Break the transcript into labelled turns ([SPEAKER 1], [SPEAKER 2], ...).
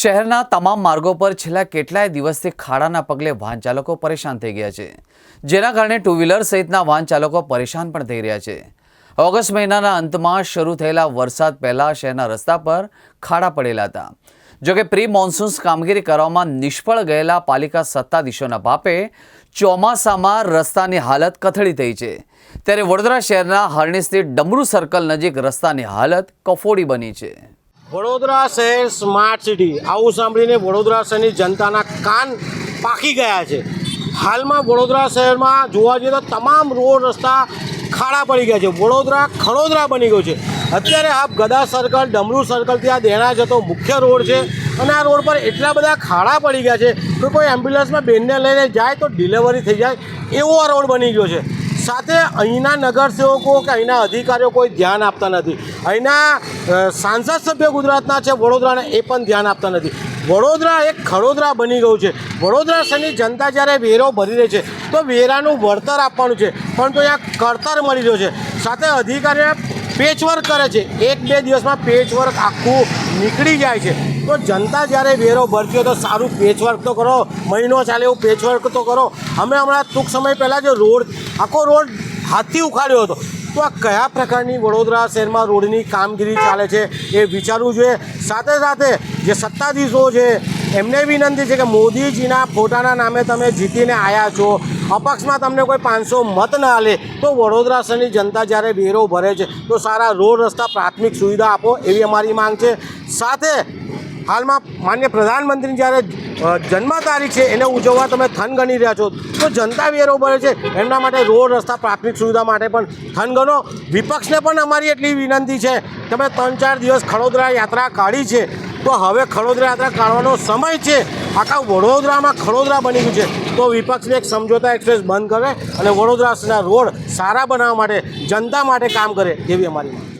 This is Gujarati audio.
[SPEAKER 1] શહેરના તમામ માર્ગો પર છેલ્લા કેટલાય દિવસથી ખાડાના પગલે વાહન ચાલકો પરેશાન થઈ ગયા છે. જેના કારણે ટુ વ્હીલર સહિતના વાહન ચાલકો પરેશાન પણ થઈ રહ્યા છે. ઓગસ્ટ મહિનાના અંતમાં શરૂ થયેલા વરસાદ પહેલાં શહેરના રસ્તા પર ખાડા પડેલા હતા. જોકે પ્રી મોન્સૂન્સ કામગીરી કરવામાં નિષ્ફળ ગયેલા પાલિકા સત્તાધીશોના પાપે ચોમાસામાં રસ્તાની હાલત કથળી થઈ છે. ત્યારે વડોદરા શહેરના હરણી સ્થિત ડમરૂ સર્કલ નજીક રસ્તાની હાલત કફોડી બની છે.
[SPEAKER 2] વડોદરા શહેર સ્માર્ટ સિટી આવું સાંભળીને વડોદરા શહેરની જનતાના કાન પાકી ગયા છે. હાલમાં વડોદરા શહેરમાં જોવા જઈએ તો તમામ રોડ રસ્તા ખાડા પડી ગયા છે. વડોદરા ખડોદરા બની ગયો છે. અત્યારે આપ ગદા સર્કલ ડમરૂ સર્કલથી આ દેણા જતો મુખ્ય રોડ છે અને આ રોડ પર એટલા બધા ખાડા પડી ગયા છે કે કોઈ એમ્બ્યુલન્સમાં બેનને લઈને જાય તો ડિલિવરી થઈ જાય. એવો આ રોડ બની ગયો છે. સાથે અહીંના નગરસેવકો કે અહીંના અધિકારીઓ કોઈ ધ્યાન આપતા નથી. અહીંના સાંસદ સભ્ય ગુજરાતના છે, વડોદરાને એ પણ ધ્યાન આપતા નથી. વડોદરા એક ખડોદરા બની ગયું છે. વડોદરા શહેરની જનતા જ્યારે વેરો ભરી રહી છે, તો વેરાનું વળતર આપવાનું છે. પણ તો અહીંયા કરતર મળી રહ્યો છે. સાથે અધિકારીઓ પેચવર્ક કરે છે. એક બે દિવસમાં પેચવર્ક આખું નીકળી જાય છે. તો જનતા જ્યારે વેરો ભરતી હોય તો સારું પેચવર્ક તો કરો. મહિનો ચાલે એવું પેચવર્ક તો કરો. અમે હમણાં ટૂંક સમય પહેલાં જે રોડ, આખો રોડ હાથથી ઉખાડ્યો હતો. તો આ કયા પ્રકારની વડોદરા શહેરમાં રોડની કામગીરી ચાલે છે એ વિચારવું જોઈએ. સાથે સાથે જે સત્તાધીશો છે એમને વિનંતી છે કે મોદીજીના ફોટાના નામે તમે જીતીને આવ્યા છો. અપક્ષમાં તમને કોઈ પાંચસો મત ના આલે તો વડોદરા શહેરની જનતા જ્યારે વેરો ભરે છે, તો સારા રોડ રસ્તા, પ્રાથમિક સુવિધા આપો એવી અમારી માંગ છે. સાથે હાલમાં માન્ય પ્રધાનમંત્રી જ્યારે જન્મ તારીખ છે, એને ઉજવવા તમે થન ગણી રહ્યા છો, તો જનતા વેરો ભરે છે. એમના માટે રોડ રસ્તા, પ્રાથમિક સુવિધા માટે પણ થન ગણો. વિપક્ષને પણ અમારી એટલી વિનંતી છે. તમે ત્રણ ચાર દિવસ ખડોદરા યાત્રા કાઢી છે. તો હવે ખડોદરા યાત્રા કાઢવાનો સમય છે. આખા વડોદરામાં ખડોદરા બની ગયું છે. તો વિપક્ષને એક સમજોતા એક્સપ્રેસ બંધ કરે અને વડોદરાના રોડ સારા બનાવવા માટે જનતા માટે કામ કરે એવી અમારી માંગ